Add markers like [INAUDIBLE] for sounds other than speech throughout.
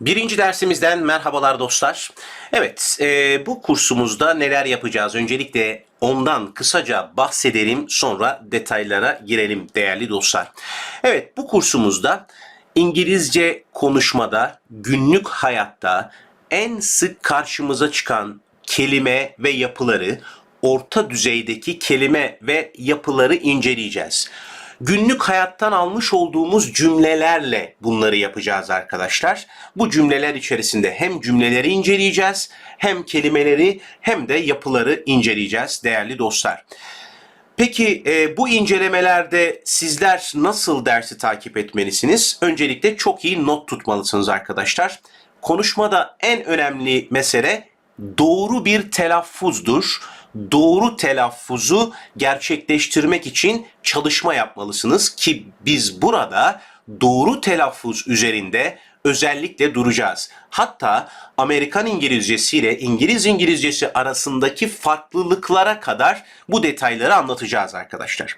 Birinci dersimizden merhabalar dostlar. Evet, e, bu kursumuzda neler yapacağız? Öncelikle ondan kısaca bahsedelim, sonra detaylara girelim değerli dostlar. Evet, bu kursumuzda İngilizce konuşmada, günlük hayatta en sık karşımıza çıkan kelime ve yapıları, orta düzeydeki kelime ve yapıları inceleyeceğiz. Günlük hayattan almış olduğumuz cümlelerle bunları yapacağız arkadaşlar. Bu cümleler içerisinde hem cümleleri inceleyeceğiz, hem kelimeleri hem de yapıları inceleyeceğiz değerli dostlar. Peki e, bu incelemelerde sizler nasıl dersi takip etmelisiniz? Öncelikle çok iyi not tutmalısınız arkadaşlar. Konuşmada en önemli mesele doğru bir telaffuzdur. Doğru telaffuzu gerçekleştirmek için çalışma yapmalısınız ki biz burada doğru telaffuz üzerinde özellikle duracağız. Hatta Amerikan İngilizcesi ile İngiliz İngilizcesi arasındaki farklılıklara kadar bu detayları anlatacağız arkadaşlar.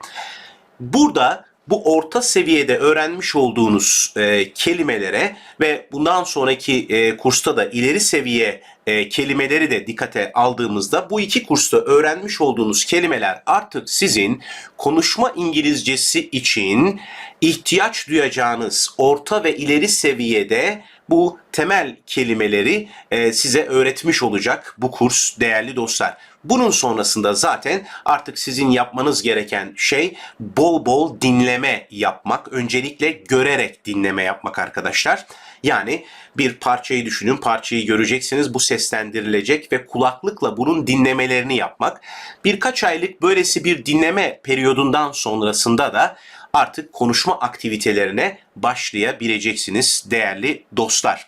Burada bu orta seviyede öğrenmiş olduğunuz e, kelimelere ve bundan sonraki e, kursta da ileri seviye e, kelimeleri de dikkate aldığımızda bu iki kursta öğrenmiş olduğunuz kelimeler artık sizin konuşma İngilizcesi için ihtiyaç duyacağınız orta ve ileri seviyede bu temel kelimeleri e, size öğretmiş olacak bu kurs değerli dostlar. Bunun sonrasında zaten artık sizin yapmanız gereken şey bol bol dinleme yapmak. Öncelikle görerek dinleme yapmak arkadaşlar. Yani bir parçayı düşünün, parçayı göreceksiniz. Bu seslendirilecek ve kulaklıkla bunun dinlemelerini yapmak. Birkaç aylık böylesi bir dinleme periyodundan sonrasında da artık konuşma aktivitelerine başlayabileceksiniz değerli dostlar.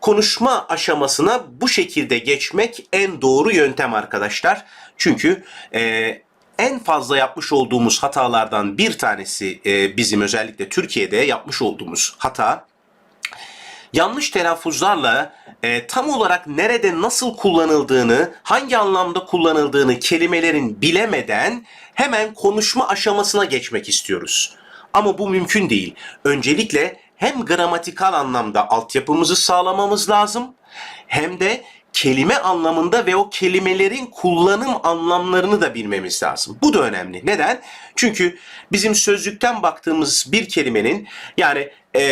Konuşma aşamasına bu şekilde geçmek en doğru yöntem arkadaşlar. Çünkü e, en fazla yapmış olduğumuz hatalardan bir tanesi e, bizim özellikle Türkiye'de yapmış olduğumuz hata yanlış telaffuzlarla e, tam olarak nerede nasıl kullanıldığını, hangi anlamda kullanıldığını kelimelerin bilemeden hemen konuşma aşamasına geçmek istiyoruz. Ama bu mümkün değil. Öncelikle hem gramatikal anlamda altyapımızı sağlamamız lazım hem de kelime anlamında ve o kelimelerin kullanım anlamlarını da bilmemiz lazım. Bu da önemli. Neden? Çünkü bizim sözlükten baktığımız bir kelimenin yani e,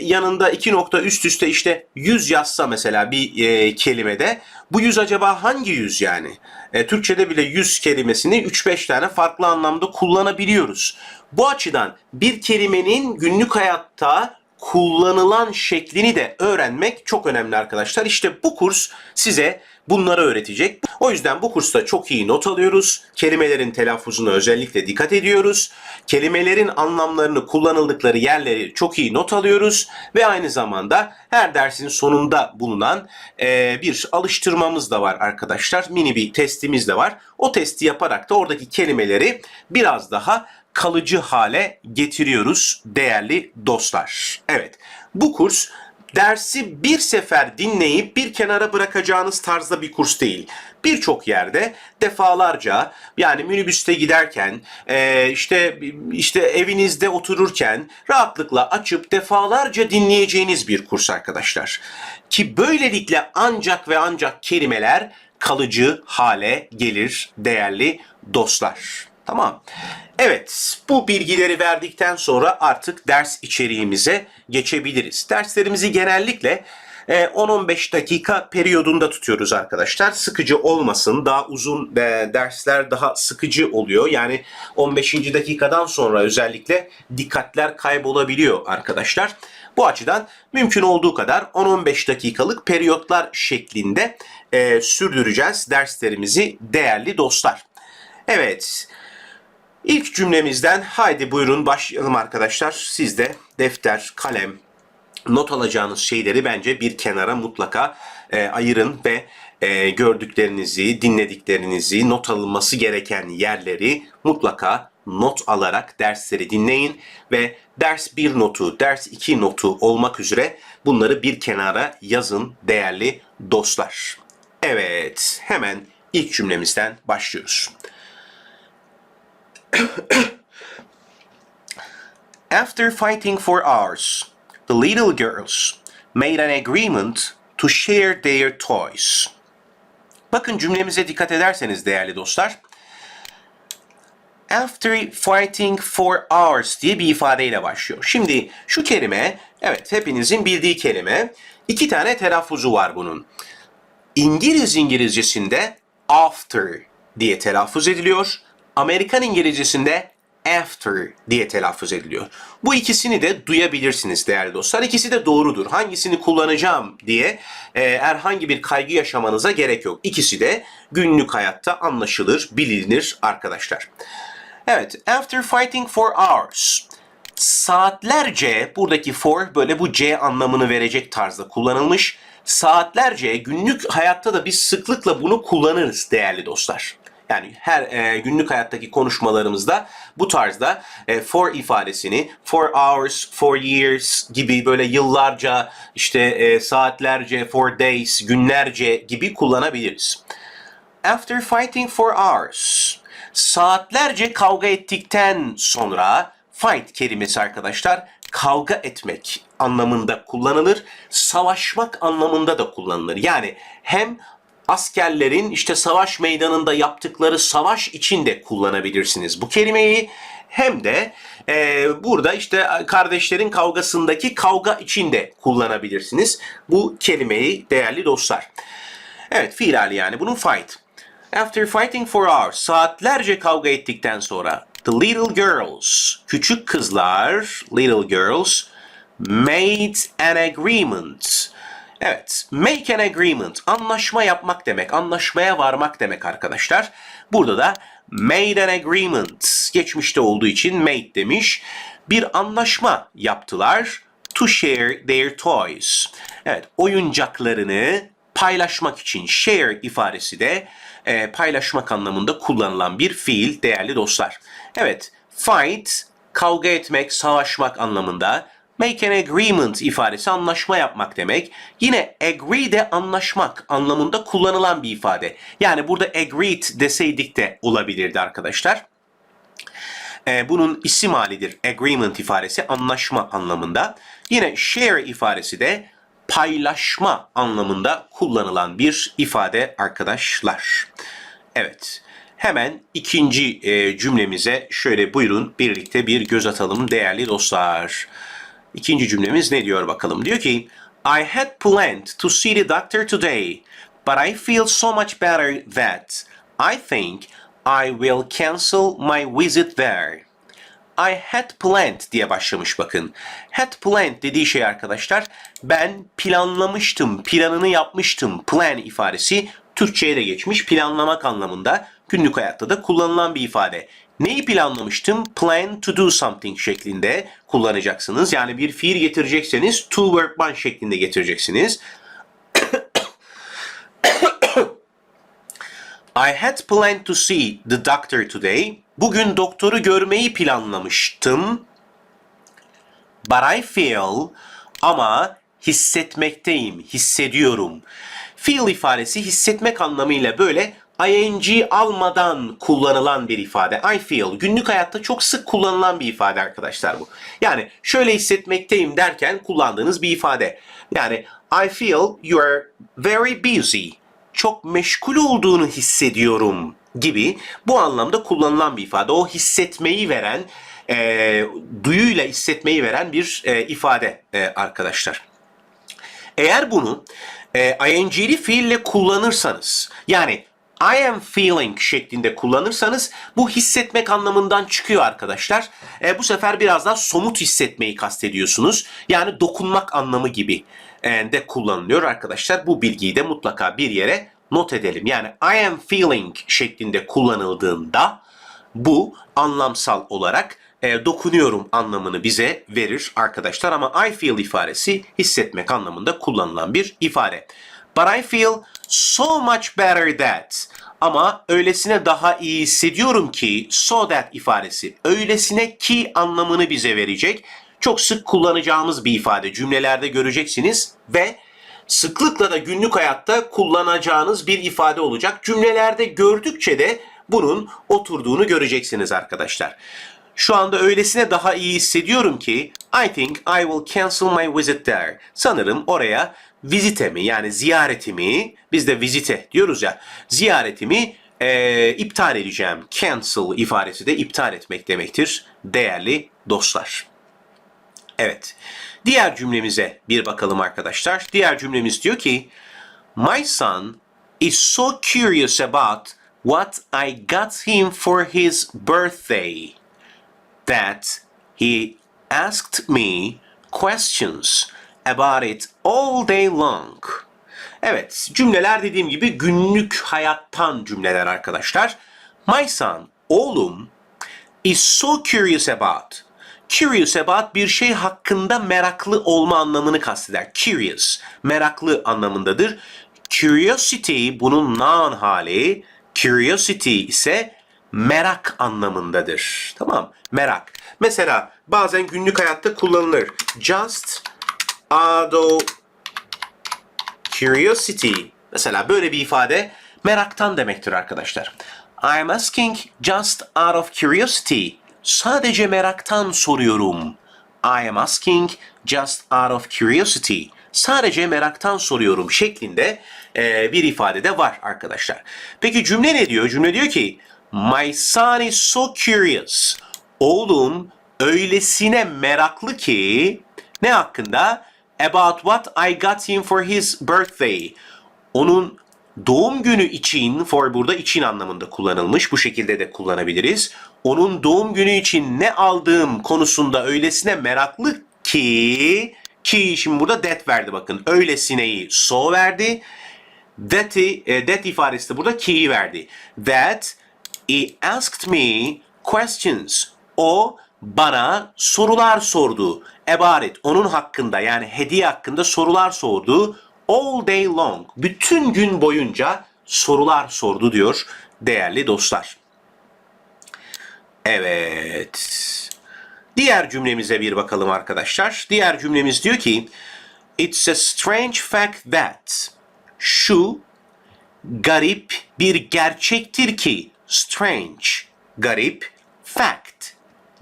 yanında iki nokta üst üste işte yüz yazsa mesela bir e, kelimede bu yüz acaba hangi yüz yani? E, Türkçe'de bile yüz kelimesini 3-5 tane farklı anlamda kullanabiliyoruz. Bu açıdan bir kelimenin günlük hayatta kullanılan şeklini de öğrenmek çok önemli arkadaşlar. İşte bu kurs size bunları öğretecek. O yüzden bu kursta çok iyi not alıyoruz. Kelimelerin telaffuzuna özellikle dikkat ediyoruz. Kelimelerin anlamlarını kullanıldıkları yerleri çok iyi not alıyoruz. Ve aynı zamanda her dersin sonunda bulunan e, bir alıştırmamız da var arkadaşlar. Mini bir testimiz de var. O testi yaparak da oradaki kelimeleri biraz daha kalıcı hale getiriyoruz değerli dostlar. Evet bu kurs dersi bir sefer dinleyip bir kenara bırakacağınız tarzda bir kurs değil. Birçok yerde defalarca yani minibüste giderken e, işte işte evinizde otururken rahatlıkla açıp defalarca dinleyeceğiniz bir kurs arkadaşlar. Ki böylelikle ancak ve ancak kelimeler kalıcı hale gelir değerli dostlar. Tamam. Evet, bu bilgileri verdikten sonra artık ders içeriğimize geçebiliriz. Derslerimizi genellikle e, 10-15 dakika periyodunda tutuyoruz arkadaşlar. Sıkıcı olmasın. Daha uzun e, dersler daha sıkıcı oluyor. Yani 15. dakikadan sonra özellikle dikkatler kaybolabiliyor arkadaşlar. Bu açıdan mümkün olduğu kadar 10-15 dakikalık periyotlar şeklinde e, sürdüreceğiz derslerimizi değerli dostlar. Evet, İlk cümlemizden haydi buyurun başlayalım arkadaşlar. Siz de defter, kalem, not alacağınız şeyleri bence bir kenara mutlaka e, ayırın ve e, gördüklerinizi, dinlediklerinizi, not alınması gereken yerleri mutlaka not alarak dersleri dinleyin ve ders 1 notu, ders 2 notu olmak üzere bunları bir kenara yazın değerli dostlar. Evet, hemen ilk cümlemizden başlıyoruz. [COUGHS] After fighting for hours, the little girls made an agreement to share their toys. Bakın cümlemize dikkat ederseniz değerli dostlar. After fighting for hours diye bir ifadeyle başlıyor. Şimdi şu kelime, evet hepinizin bildiği kelime. İki tane telaffuzu var bunun. İngiliz İngilizcesinde after diye telaffuz ediliyor. Amerikan İngilizcesinde after diye telaffuz ediliyor. Bu ikisini de duyabilirsiniz değerli dostlar. İkisi de doğrudur. Hangisini kullanacağım diye e, herhangi bir kaygı yaşamanıza gerek yok. İkisi de günlük hayatta anlaşılır, bilinir arkadaşlar. Evet, after fighting for hours. Saatlerce buradaki for böyle bu C anlamını verecek tarzda kullanılmış. Saatlerce günlük hayatta da biz sıklıkla bunu kullanırız değerli dostlar. Yani her e, günlük hayattaki konuşmalarımızda bu tarzda e, for ifadesini for hours, for years gibi böyle yıllarca, işte e, saatlerce, for days, günlerce gibi kullanabiliriz. After fighting for hours. Saatlerce kavga ettikten sonra fight kelimesi arkadaşlar kavga etmek anlamında kullanılır. Savaşmak anlamında da kullanılır. Yani hem askerlerin işte savaş meydanında yaptıkları savaş için de kullanabilirsiniz bu kelimeyi. Hem de e, burada işte kardeşlerin kavgasındaki kavga için de kullanabilirsiniz bu kelimeyi değerli dostlar. Evet fiil hali yani bunun fight. After fighting for hours, saatlerce kavga ettikten sonra the little girls, küçük kızlar, little girls made an agreement. Evet, make an agreement, anlaşma yapmak demek, anlaşmaya varmak demek arkadaşlar. Burada da made an agreement, geçmişte olduğu için made demiş. Bir anlaşma yaptılar to share their toys. Evet, oyuncaklarını paylaşmak için share ifadesi de e, paylaşmak anlamında kullanılan bir fiil değerli dostlar. Evet, fight kavga etmek, savaşmak anlamında. Make an agreement ifadesi anlaşma yapmak demek. Yine agree de anlaşmak anlamında kullanılan bir ifade. Yani burada agreed deseydik de olabilirdi arkadaşlar. Ee, bunun isim halidir. Agreement ifadesi anlaşma anlamında. Yine share ifadesi de paylaşma anlamında kullanılan bir ifade arkadaşlar. Evet. Hemen ikinci e, cümlemize şöyle buyurun birlikte bir göz atalım değerli dostlar. İkinci cümlemiz ne diyor bakalım? Diyor ki I had planned to see the doctor today, but I feel so much better that I think I will cancel my visit there. I had planned diye başlamış bakın. Had planned dediği şey arkadaşlar ben planlamıştım, planını yapmıştım. Plan ifadesi Türkçe'ye de geçmiş planlamak anlamında günlük hayatta da kullanılan bir ifade. Neyi planlamıştım? Plan to do something şeklinde kullanacaksınız. Yani bir fiil getirecekseniz to verb one şeklinde getireceksiniz. [COUGHS] I had planned to see the doctor today. Bugün doktoru görmeyi planlamıştım. But I feel ama hissetmekteyim, hissediyorum. Feel ifadesi hissetmek anlamıyla böyle ing almadan kullanılan bir ifade. I feel günlük hayatta çok sık kullanılan bir ifade arkadaşlar bu. Yani şöyle hissetmekteyim derken kullandığınız bir ifade. Yani I feel you are very busy. Çok meşgul olduğunu hissediyorum gibi bu anlamda kullanılan bir ifade. O hissetmeyi veren, e, duyuyla hissetmeyi veren bir e, ifade e, arkadaşlar. Eğer bunu e, ing'li fiille kullanırsanız yani I am feeling şeklinde kullanırsanız bu hissetmek anlamından çıkıyor arkadaşlar. E, bu sefer biraz daha somut hissetmeyi kastediyorsunuz. Yani dokunmak anlamı gibi e, de kullanılıyor arkadaşlar. Bu bilgiyi de mutlaka bir yere not edelim. Yani I am feeling şeklinde kullanıldığında bu anlamsal olarak e, dokunuyorum anlamını bize verir arkadaşlar. Ama I feel ifadesi hissetmek anlamında kullanılan bir ifade. But I feel so much better that. Ama öylesine daha iyi hissediyorum ki so that ifadesi öylesine ki anlamını bize verecek. Çok sık kullanacağımız bir ifade cümlelerde göreceksiniz ve sıklıkla da günlük hayatta kullanacağınız bir ifade olacak. Cümlelerde gördükçe de bunun oturduğunu göreceksiniz arkadaşlar. Şu anda öylesine daha iyi hissediyorum ki I think I will cancel my visit there. Sanırım oraya vizitemi yani ziyaretimi biz de vizite diyoruz ya ziyaretimi eee, iptal edeceğim. Cancel ifadesi de iptal etmek demektir değerli dostlar. Evet. Diğer cümlemize bir bakalım arkadaşlar. Diğer cümlemiz diyor ki My son is so curious about what I got him for his birthday that he asked me questions about it all day long. Evet, cümleler dediğim gibi günlük hayattan cümleler arkadaşlar. My son, oğlum is so curious about. Curious about bir şey hakkında meraklı olma anlamını kasteder. Curious, meraklı anlamındadır. Curiosity bunun noun hali. Curiosity ise merak anlamındadır. Tamam, merak. Mesela bazen günlük hayatta kullanılır. Just of curiosity. Mesela böyle bir ifade meraktan demektir arkadaşlar. I'm asking just out of curiosity. Sadece meraktan soruyorum. I am asking just out of curiosity. Sadece meraktan soruyorum şeklinde e, bir ifade de var arkadaşlar. Peki cümle ne diyor? Cümle diyor ki My son is so curious. Oğlum öylesine meraklı ki ne hakkında? About what I got him for his birthday. Onun doğum günü için, for burada için anlamında kullanılmış. Bu şekilde de kullanabiliriz. Onun doğum günü için ne aldığım konusunda öylesine meraklı ki ki şimdi burada that verdi bakın. Öylesineyi so verdi. That'i, e, that ifadesi de burada ki'yi verdi. That he asked me questions. O bana sorular sordu. İt. Onun hakkında yani hediye hakkında sorular sordu. All day long. Bütün gün boyunca sorular sordu diyor değerli dostlar. Evet. Diğer cümlemize bir bakalım arkadaşlar. Diğer cümlemiz diyor ki It's a strange fact that şu garip bir gerçektir ki strange garip fact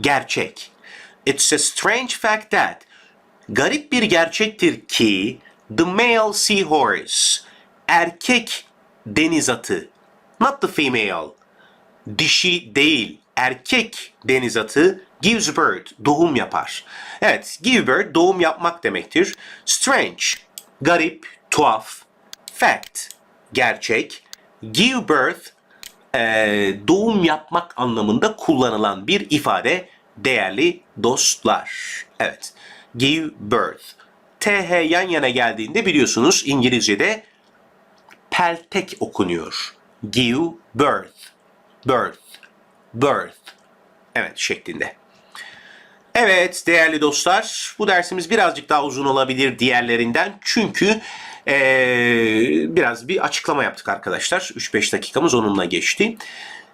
gerçek. It's a strange fact that garip bir gerçektir ki the male seahorse erkek deniz atı not the female dişi değil erkek deniz atı gives birth doğum yapar. Evet give birth doğum yapmak demektir. Strange garip tuhaf fact gerçek give birth eee, doğum yapmak anlamında kullanılan bir ifade değerli dostlar. Evet. Give birth. TH yan yana geldiğinde biliyorsunuz İngilizce'de peltek okunuyor. Give birth. Birth. Birth. Evet şeklinde. Evet değerli dostlar bu dersimiz birazcık daha uzun olabilir diğerlerinden. Çünkü eee, biraz bir açıklama yaptık arkadaşlar. 3-5 dakikamız onunla geçti.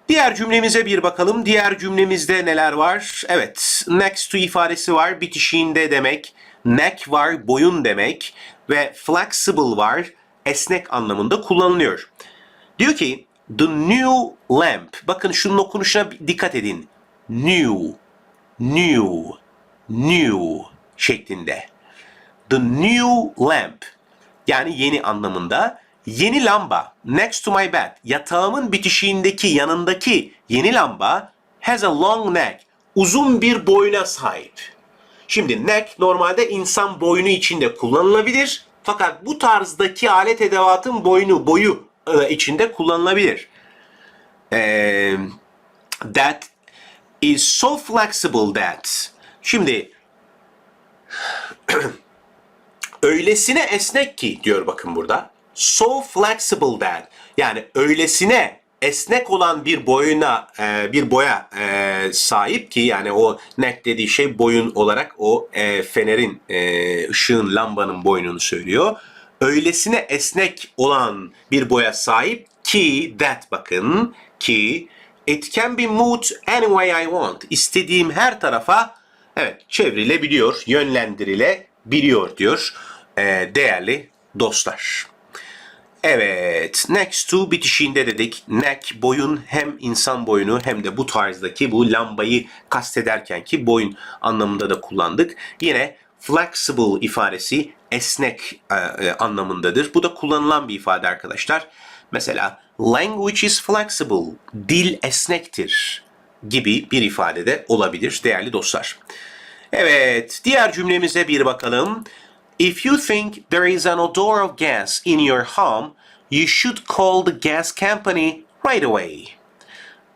Diğer cümlemize bir bakalım. Diğer cümlemizde neler var? Evet, next to ifadesi var. Bitişiğinde demek. Neck var, boyun demek. Ve flexible var, esnek anlamında kullanılıyor. Diyor ki, the new lamp. Bakın şunun okunuşuna dikkat edin. New, new, new şeklinde. The new lamp yani yeni anlamında yeni lamba next to my bed yatağımın bitişiğindeki yanındaki yeni lamba has a long neck uzun bir boyuna sahip. Şimdi neck normalde insan boynu içinde kullanılabilir fakat bu tarzdaki alet edevatın boynu boyu e, içinde kullanılabilir. Eee, that is so flexible that. Şimdi [CLEARS THROAT] öylesine esnek ki diyor bakın burada. So flexible that. Yani öylesine esnek olan bir boyuna e, bir boya e, sahip ki yani o neck dediği şey boyun olarak o e, fenerin e, ışığın lambanın boynunu söylüyor. Öylesine esnek olan bir boya sahip ki that bakın ki it can be moved any way I want. İstediğim her tarafa evet çevrilebiliyor, yönlendirilebiliyor diyor e, değerli dostlar. Evet, next to bitişiğinde dedik. Neck, boyun hem insan boyunu hem de bu tarzdaki bu lambayı kastederken ki boyun anlamında da kullandık. Yine flexible ifadesi esnek e, e, anlamındadır. Bu da kullanılan bir ifade arkadaşlar. Mesela language is flexible, dil esnektir gibi bir ifade de olabilir değerli dostlar. Evet, diğer cümlemize bir bakalım. If you think there is an odor of gas in your home, you should call the gas company right away.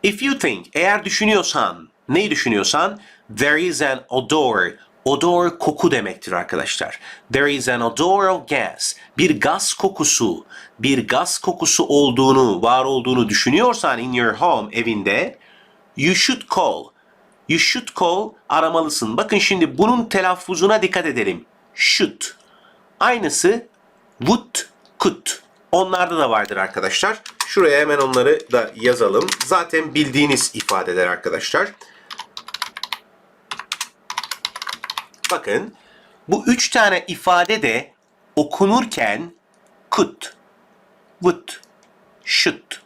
If you think, eğer düşünüyorsan, neyi düşünüyorsan? There is an odor. Odor koku demektir arkadaşlar. There is an odor of gas. Bir gaz kokusu, bir gaz kokusu olduğunu, var olduğunu düşünüyorsan in your home, evinde, you should call. You should call aramalısın. Bakın şimdi bunun telaffuzuna dikkat edelim. Should. Aynısı would, could. Onlarda da vardır arkadaşlar. Şuraya hemen onları da yazalım. Zaten bildiğiniz ifadeler arkadaşlar. Bakın bu üç tane ifade de okunurken could, would, should.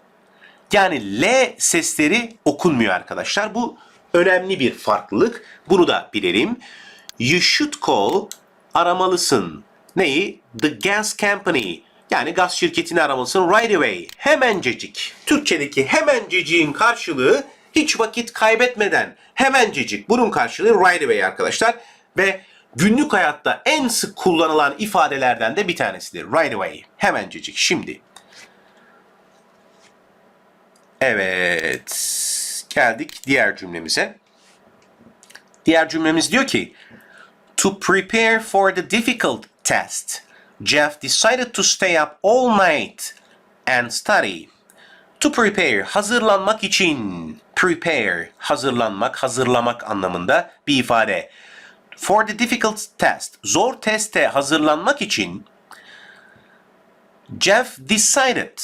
Yani L sesleri okunmuyor arkadaşlar. Bu önemli bir farklılık. Bunu da bilelim. You should call aramalısın. Neyi? The gas company. Yani gaz şirketini aramalısın right away. Hemencecik. Türkçedeki hemenceciğin karşılığı hiç vakit kaybetmeden hemencecik. Bunun karşılığı right away arkadaşlar. Ve günlük hayatta en sık kullanılan ifadelerden de bir tanesidir. Right away. Hemencecik. Şimdi. Evet. Geldik diğer cümlemize. Diğer cümlemiz diyor ki To prepare for the difficult test, Jeff decided to stay up all night and study. To prepare, hazırlanmak için. Prepare, hazırlanmak, hazırlamak anlamında bir ifade. For the difficult test, zor teste hazırlanmak için Jeff decided.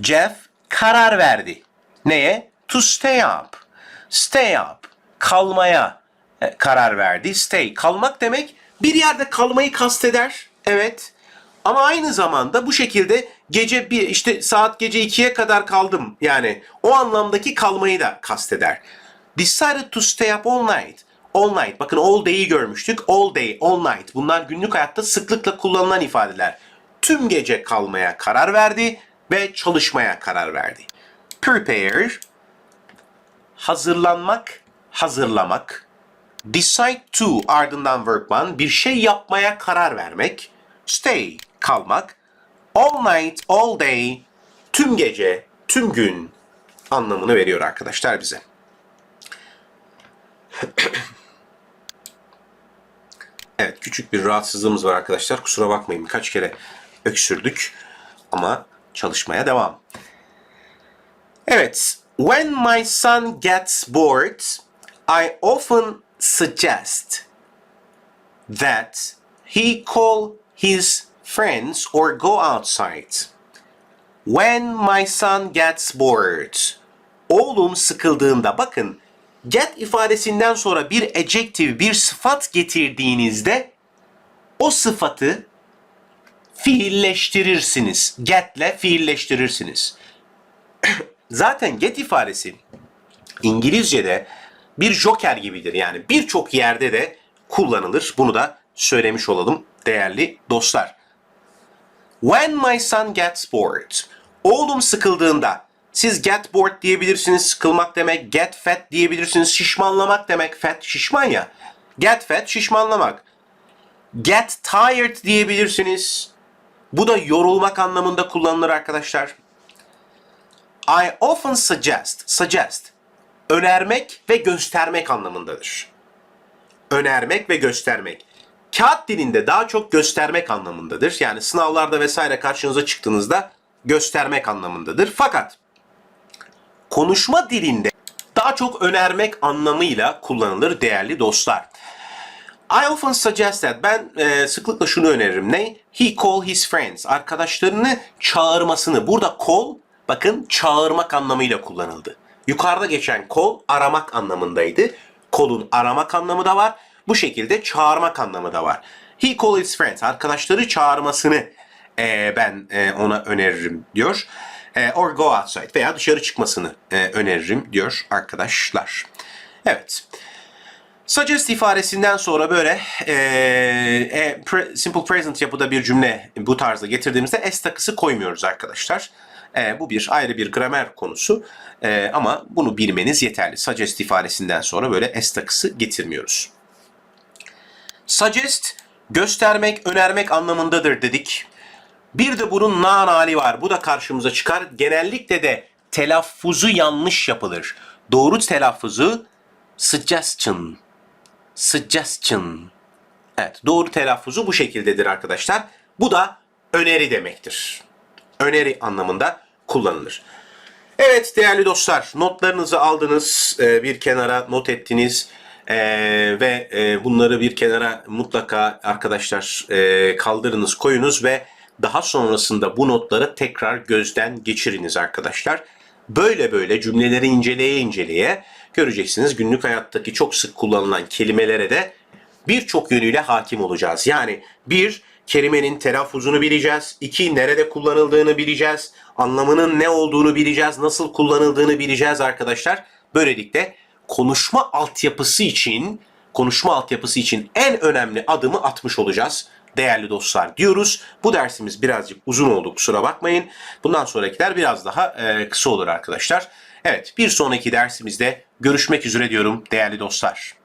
Jeff karar verdi. Neye? To stay up. Stay up. Kalmaya karar verdi. Stay. Kalmak demek bir yerde kalmayı kasteder. Evet. Ama aynı zamanda bu şekilde gece bir işte saat gece 2'ye kadar kaldım. Yani o anlamdaki kalmayı da kasteder. Decided to stay up all night. All night. Bakın all day'i görmüştük. All day, all night. Bunlar günlük hayatta sıklıkla kullanılan ifadeler. Tüm gece kalmaya karar verdi ve çalışmaya karar verdi. Prepare, hazırlanmak, hazırlamak. Decide to ardından one, bir şey yapmaya karar vermek. Stay, kalmak. All night, all day, tüm gece, tüm gün anlamını veriyor arkadaşlar bize. [COUGHS] Evet küçük bir rahatsızlığımız var arkadaşlar. Kusura bakmayın birkaç kere öksürdük ama çalışmaya devam. Evet. When my son gets bored, I often suggest that he call his friends or go outside. When my son gets bored. Oğlum sıkıldığında bakın get ifadesinden sonra bir adjective, bir sıfat getirdiğinizde o sıfatı fiilleştirirsiniz. Get'le fiilleştirirsiniz. [COUGHS] Zaten get ifadesi İngilizce'de bir joker gibidir. Yani birçok yerde de kullanılır. Bunu da söylemiş olalım değerli dostlar. When my son gets bored. Oğlum sıkıldığında siz get bored diyebilirsiniz. Sıkılmak demek. Get fat diyebilirsiniz. Şişmanlamak demek. Fat şişman ya. Get fat şişmanlamak. Get tired diyebilirsiniz. Bu da yorulmak anlamında kullanılır arkadaşlar. I often suggest, suggest, önermek ve göstermek anlamındadır. Önermek ve göstermek. Kağıt dilinde daha çok göstermek anlamındadır. Yani sınavlarda vesaire karşınıza çıktığınızda göstermek anlamındadır. Fakat konuşma dilinde daha çok önermek anlamıyla kullanılır değerli dostlar. I often suggest that. Ben e, sıklıkla şunu öneririm. Ne? He call his friends. Arkadaşlarını çağırmasını. Burada call bakın çağırmak anlamıyla kullanıldı. Yukarıda geçen call aramak anlamındaydı. Call'un aramak anlamı da var. Bu şekilde çağırmak anlamı da var. He call his friends. Arkadaşları çağırmasını e, ben e, ona öneririm diyor. E, or go outside veya dışarı çıkmasını e, öneririm diyor arkadaşlar. Evet. Suggest ifadesinden sonra böyle e, e, pre- simple present yapıda bir cümle bu tarzda getirdiğimizde s takısı koymuyoruz arkadaşlar. E, bu bir ayrı bir gramer konusu E, ama bunu bilmeniz yeterli. Suggest ifadesinden sonra böyle s takısı getirmiyoruz. Suggest göstermek, önermek anlamındadır dedik. Bir de bunun nan hali var. Bu da karşımıza çıkar. Genellikle de telaffuzu yanlış yapılır. Doğru telaffuzu suggestion. Suggestion. Evet, doğru telaffuzu bu şekildedir arkadaşlar. Bu da öneri demektir. Öneri anlamında kullanılır. Evet değerli dostlar, notlarınızı aldınız, e, bir kenara not ettiniz e, ve e, bunları bir kenara mutlaka arkadaşlar kaldırınız, koyunuz ve daha sonrasında bu notları tekrar gözden geçiriniz arkadaşlar. Böyle böyle cümleleri inceleye inceleye göreceksiniz günlük hayattaki çok sık kullanılan kelimelere de birçok yönüyle hakim olacağız. Yani bir, kelimenin telaffuzunu bileceğiz. İki, nerede kullanıldığını bileceğiz. Anlamının ne olduğunu bileceğiz. Nasıl kullanıldığını bileceğiz arkadaşlar. Böylelikle konuşma altyapısı için konuşma altyapısı için en önemli adımı atmış olacağız değerli dostlar diyoruz. Bu dersimiz birazcık uzun oldu kusura bakmayın. Bundan sonrakiler biraz daha e, kısa olur arkadaşlar. Evet bir sonraki dersimizde görüşmek üzere diyorum değerli dostlar.